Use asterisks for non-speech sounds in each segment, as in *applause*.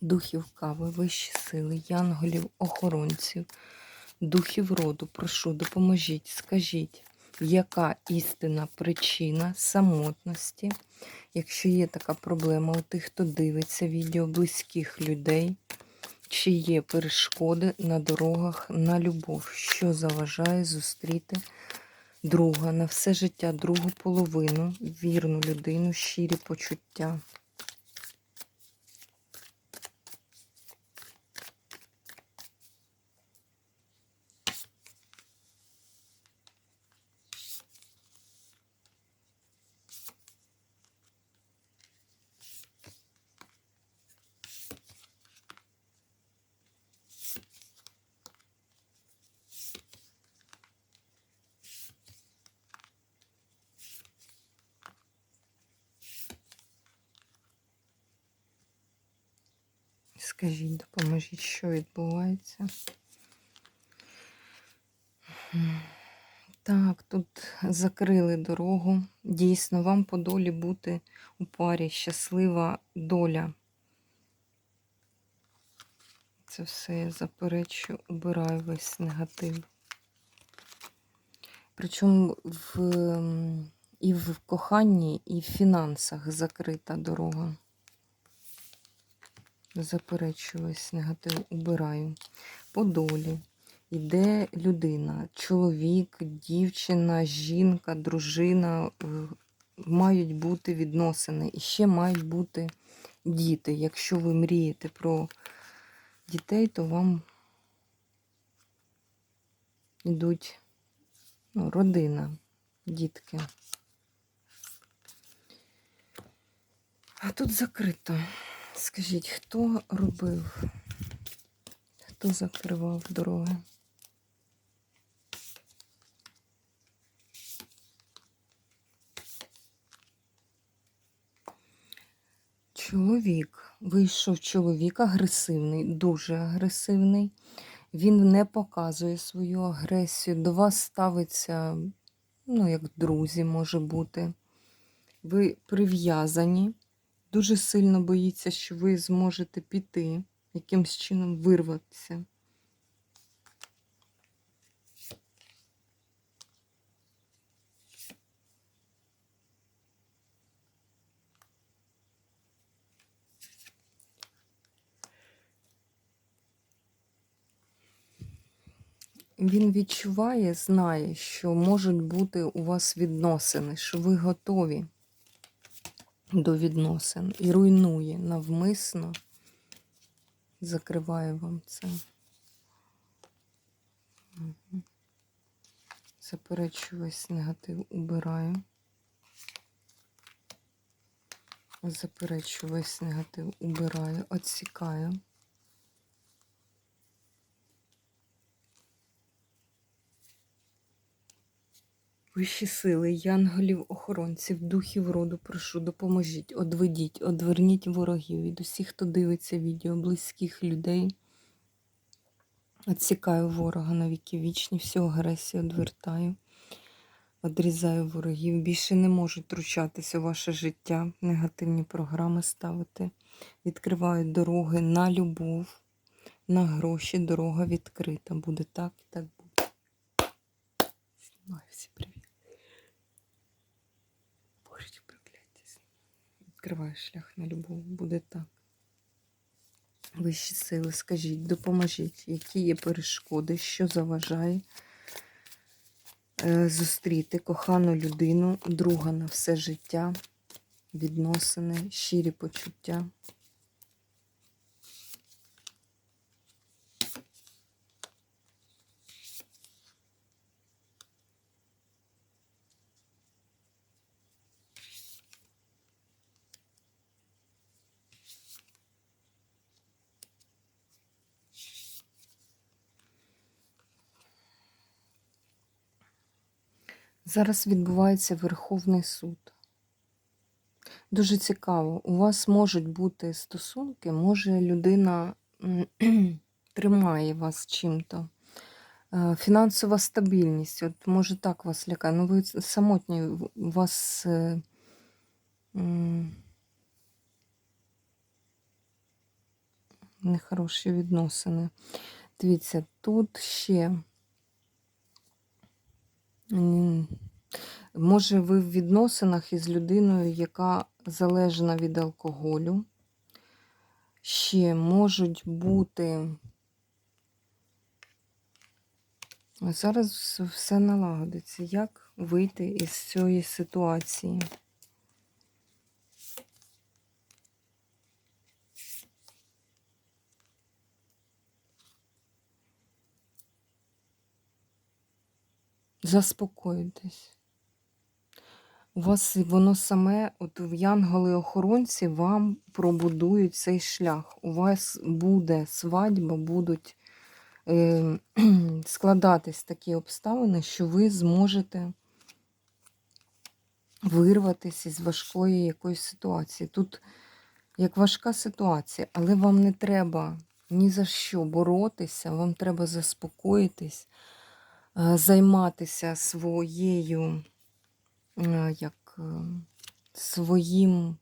духів кави, вищі сили, янголів, охоронців, духів роду, прошу, допоможіть, скажіть, яка істинна причина самотності, якщо є така проблема у тих, хто дивиться відео близьких людей, чи є перешкоди на дорогах на любов, що заважає зустріти друга на все життя, другу половину, вірну людину, щирі почуття. Скажіть, допоможіть, що відбувається. Так, тут закрили дорогу. Дійсно, вам по долі бути у парі щаслива доля. Це все я заперечу, убираю весь негатив. Причому в, ем, і в коханні, і в фінансах закрита дорога. Заперечую весь негатив, убираю. По долі йде людина, чоловік, дівчина, жінка, дружина. Мають бути відносини. І ще мають бути діти. Якщо ви мрієте про дітей, то вам йдуть ну, родина, дітки. А тут закрито. Скажіть, хто робив? Хто закривав дороги? Чоловік. Вийшов чоловік агресивний, дуже агресивний. Він не показує свою агресію. До вас ставиться, ну, як друзі, може бути. Ви прив'язані, дуже сильно боїться, що ви зможете піти, якимсь чином вирватися. Він відчуває, знає, що можуть бути у вас відносини, що ви готові до відносин і руйнує навмисно, закриває вам це. Заперечу весь негатив, убираю. Заперечу весь негатив, убираю, відсікаю. Вищі сили, янголів, охоронців, духів роду, прошу, допоможіть, одведіть, одверніть ворогів від усіх, хто дивиться відео, близьких людей. Отсікаю ворога на віки вічні, всю агресію одвертаю, одрізаю ворогів. Більше не можуть втручатися у ваше життя, негативні програми ставити. Відкриваю дороги на любов, на гроші. Дорога відкрита. Буде так і так буде. Знімаю всі привіт. Божечки прокляття. Відкриваю шлях на любов. Буде так. Вищі сили, скажіть, допоможіть, які є перешкоди, що заважає е, зустріти кохану людину, друга на все життя, відносини, щирі почуття. Зараз відбувається Верховний суд. Дуже цікаво. У вас можуть бути стосунки, може людина тримає вас чим-то. Е, Фінансова стабільність, от може так вас лякає. Ну, ви самотні, у вас е, нехороші відносини. Дивіться, тут ще. Може, ви в відносинах із людиною, яка залежна від алкоголю. Ще можуть бути. Зараз все налагодиться. Як вийти із цієї ситуації? Заспокойтесь. У вас воно саме, от в янголи-охоронці вам пробудують цей шлях. У вас буде свадьба, будуть е, *clears throat* складатись такі обставини, що ви зможете вирватися із важкої якоїсь ситуації. Тут як важка ситуація, але вам не треба ні за що боротися, вам треба заспокоїтись, е, займатися своєю, як е, своїм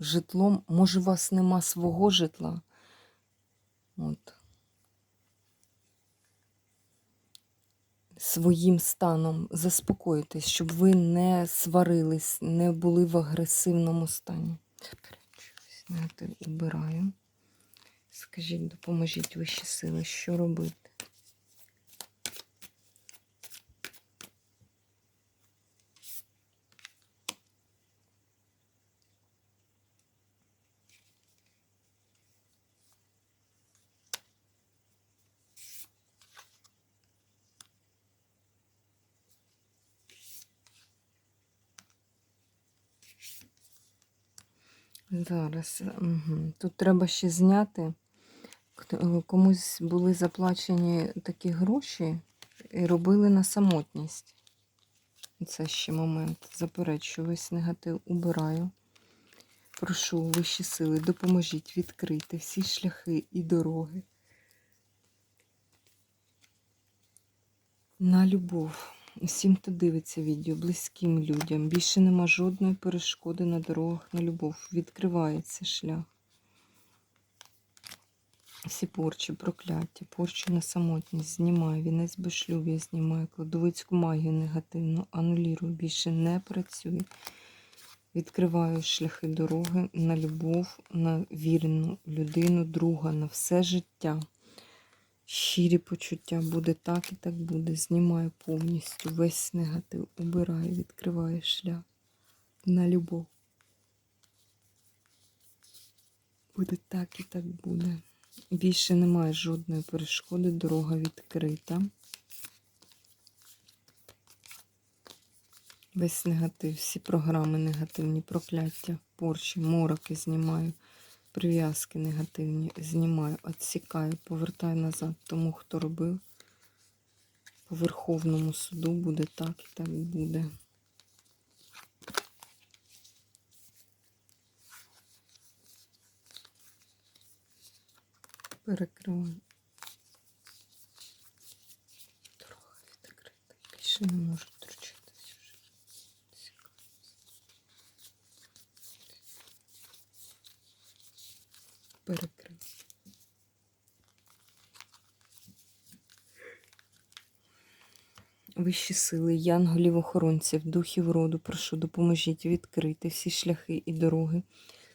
житлом. Може, у вас нема свого житла. От. Своїм станом заспокоїтесь, щоб ви не сварились, не були в агресивному стані. Негатив убираю. Скажіть, допоможіть вищі сили, що робити? Зараз. Угу. Тут треба ще зняти. Е, Комусь були заплачені такі гроші і робили на самотність. Це ще момент. Заперечую, весь негатив убираю. Прошу вищі сили, допоможіть відкрити всі шляхи і дороги. На любов. Усім, хто дивиться відео, близьким людям. Більше нема жодної перешкоди на дорогах на любов. Відкривається шлях. Всі порчі, прокляття, порчі на самотність знімаю, вінець безшлюб'я знімаю, кладовицьку магію негативну, анулірую, більше не працює. Відкриваю шляхи дороги на любов, на вірну людину, друга, на все життя. Щирі почуття буде так і так буде. Знімаю повністю весь негатив, убираю, відкриваю шлях на любов. Буде так і так буде. Більше немає жодної перешкоди, дорога відкрита. Весь негатив, всі програми негативні, прокляття, порчі, мороки знімаю, прив'язки негативні знімаю, відсікаю, повертаю назад тому, хто робив. По Верховному суду буде так і так буде. Перекриваю. Дорога відкрита. Більше не можу втручатися вже. Цікаво. Перекрив. Вищі сили, янголів, охоронців, духів роду, прошу, допоможіть відкрити всі шляхи і дороги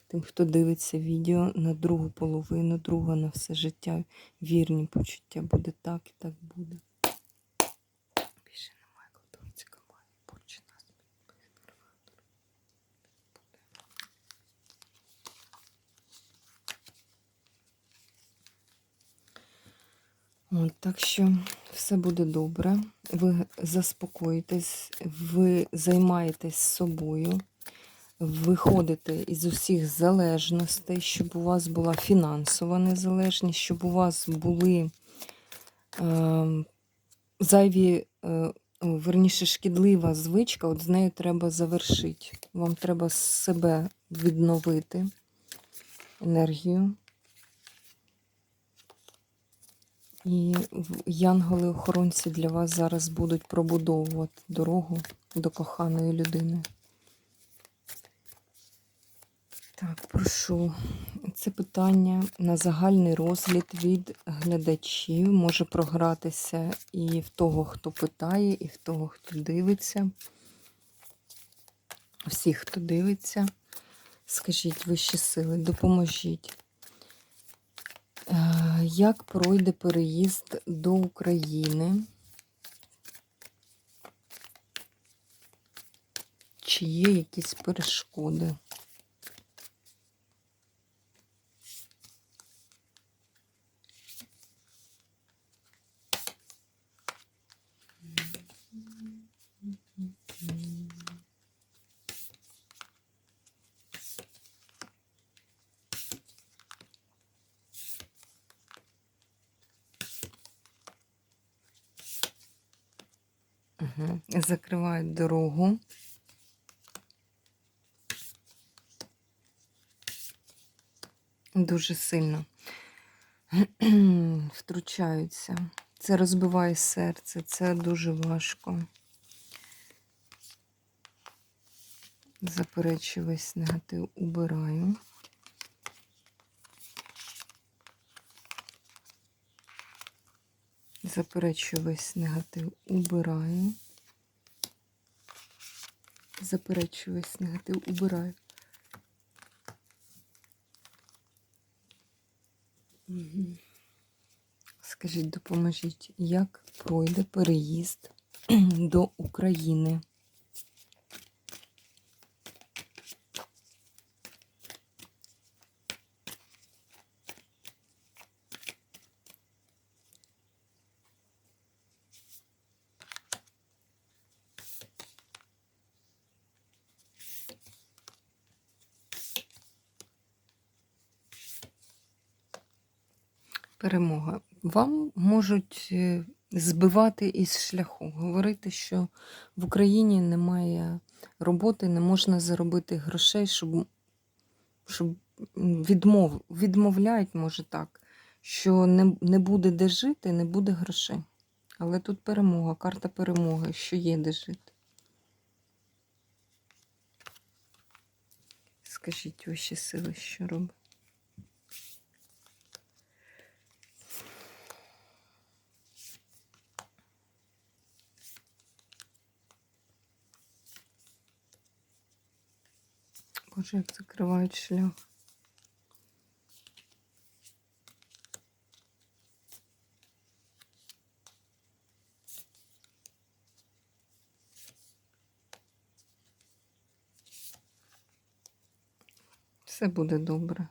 тим, хто дивиться відео на другу половину, друга на все життя, вірні почуття. Буде так і так буде. Більше немає кладовиці камає, порчі нас. От, так що все буде добре. Ви заспокоїтесь, ви займаєтесь собою, виходите із усіх залежностей, щоб у вас була фінансова незалежність, щоб у вас були е, зайві е, верніше, шкідлива звичка, от з нею треба завершити. Вам треба себе відновити енергію. І янголи-охоронці для вас зараз будуть пробудовувати дорогу до коханої людини. Так, прошу. Це питання на загальний розгляд від глядачів. Може програтися і в того, хто питає, і в того, хто дивиться. Всіх, хто дивиться. Скажіть вищі сили, допоможіть. Е, Як пройде переїзд до України? Чи є якісь перешкоди? Угу. Закривають дорогу. Дуже сильно *clears throat* втручаються. Це розбиває серце, це дуже важко. Заперечую весь негатив, убираю. Заперечую весь негатив, убираю. Заперечую весь негатив, убираю. Скажіть, допоможіть, як пройде переїзд *clears throat* до України? Перемога. Вам можуть е, збивати із шляху, говорити, що в Україні немає роботи, не можна заробити грошей, щоб, щоб відмов, відмовляють, може так, що не, не буде де жити, не буде грошей. Але тут перемога, карта перемоги, що є де жити. Скажіть ваші сили, що робить? Боже, як закривають шлях. Все буде добре.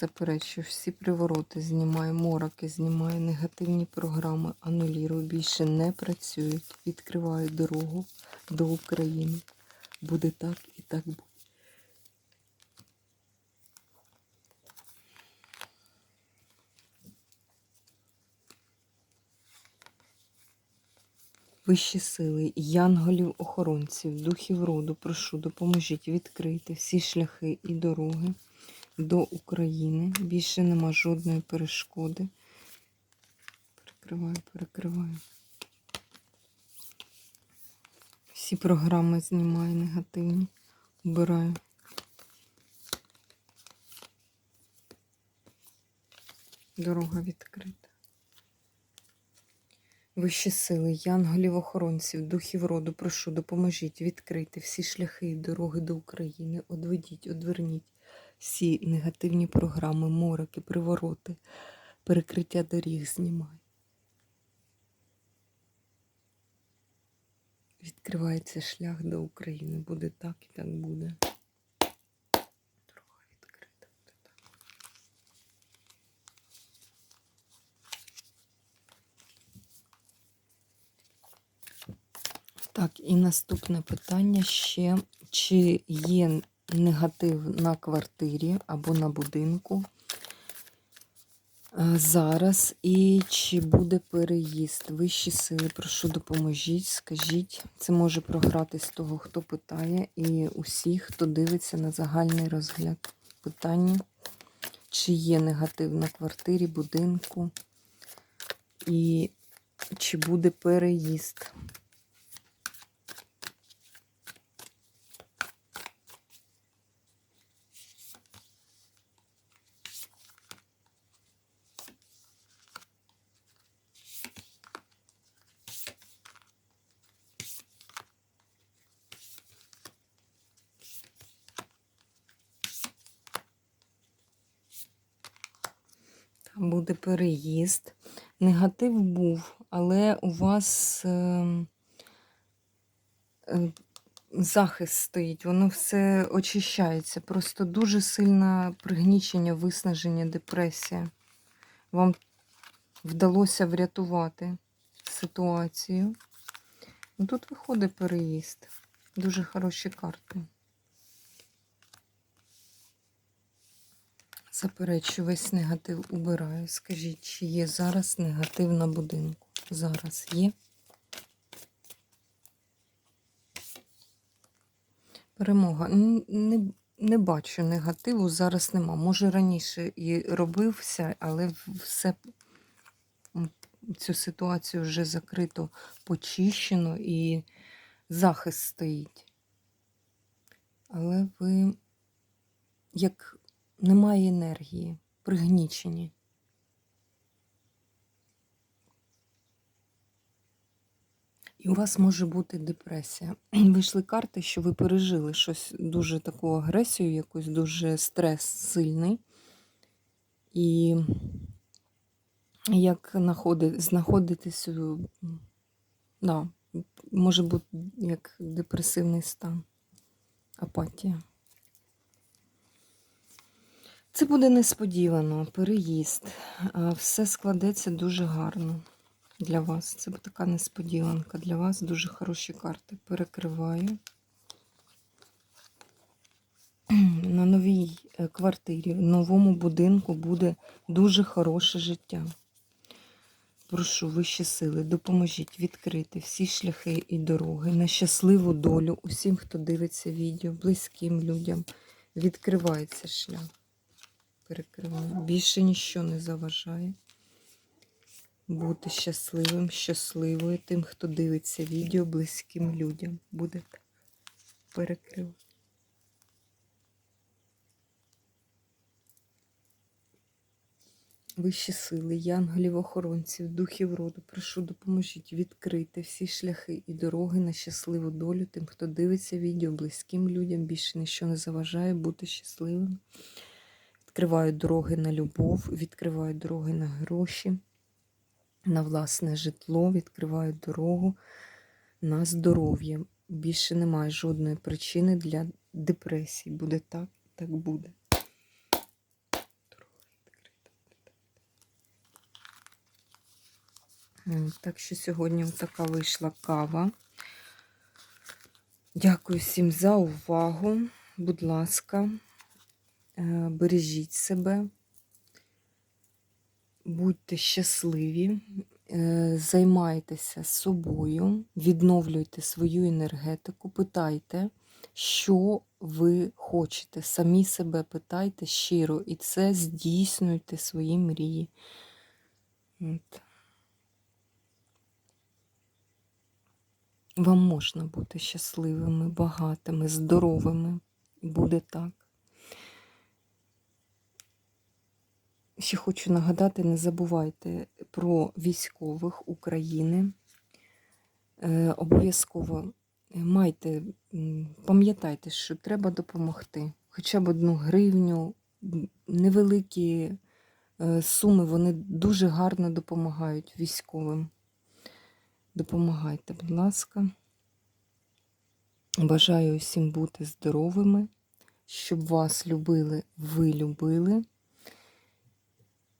Заперечую, всі привороти знімаю, мороки знімаю, негативні програми анулірую, більше не працюють. Відкриваю дорогу до України. Буде так і так буде. Вищі сили, янголів-охоронців, духів роду, прошу, допоможіть відкрити всі шляхи і дороги до України. Більше нема жодної перешкоди. Перекриваю, перекриваю. Всі програми знімаю негативні. Убираю. Дорога відкрита. Вищі сили, янголів-охоронців, духів роду, прошу, допоможіть відкрити всі шляхи і дороги до України. Одведіть, одверніть всі негативні програми, мороки, привороти, перекриття доріг знімай. Відкривається шлях до України. Буде так і так буде. Дорога відкрита буде так. Так, і наступне питання ще. Чи є негатив на квартирі або на будинку? е, зараз і чи буде переїзд? Вищі сили, прошу допоможіть, скажіть. Це може програти з того, хто питає, і усіх, хто дивиться на загальний розгляд. Питання, чи є негатив на квартирі, будинку, і чи буде переїзд. Буде переїзд. Негатив був, але у вас е, е, захист стоїть, воно все очищається. Просто дуже сильне пригнічення, виснаження, депресія. Вам вдалося врятувати ситуацію. Тут виходить переїзд. Дуже хороші карти. Заперечу, весь негатив убираю. Скажіть, чи є зараз негатив на будинку? Зараз є. Перемога. Не, не бачу негативу, зараз нема. Може раніше і робився, але все цю ситуацію вже закрито, почищено і захист стоїть. Але ви як немає енергії, пригнічені. І у вас може бути депресія. *clears throat* Вийшли карти, що ви пережили щось дуже таку агресію, якусь дуже стрес сильний. І як знаходи- знаходитесь, да, може бути як депресивний стан, апатія. Це буде несподівано, переїзд. Все складеться дуже гарно для вас. Це буде така несподіванка для вас. Дуже хороші карти. Перекриваю. *clears throat* На новій е, квартирі, в новому будинку буде дуже хороше життя. Прошу вищі сили, допоможіть відкрити всі шляхи і дороги на щасливу долю усім, хто дивиться відео, близьким людям. Відкривається шлях перекриваю. Більше ніщо не заважає. Бути щасливим, щасливою тим, хто дивиться відео близьким людям. Буде так. Перекрив. Вищі сили, янголів, охоронців, духів роду, прошу, допоможіть відкрити всі шляхи і дороги на щасливу долю тим, хто дивиться відео близьким людям. Більше ніщо не заважає бути щасливим відкривають дороги на любов, відкривають дороги на гроші, на власне житло, відкривають дорогу на здоров'я. Більше немає жодної причини для депресії. Буде так, так буде. Так що сьогодні така вийшла кава. Дякую всім за увагу. Будь ласка. Е, Бережіть себе, будьте щасливі, е, займайтеся собою, відновлюйте свою енергетику, питайте, що ви хочете. Самі себе питайте щиро, і це здійснюйте свої мрії. От. Вам можна бути щасливими, багатими, здоровими. Буде так. Ще хочу нагадати, не забувайте про військових України. Е, обов'язково майте, пам'ятайте, що треба допомогти. Хоча б одну гривню, невеликі е, суми, вони дуже гарно допомагають військовим. Допомагайте, будь ласка. Бажаю усім бути здоровими, щоб вас любили, ви любили.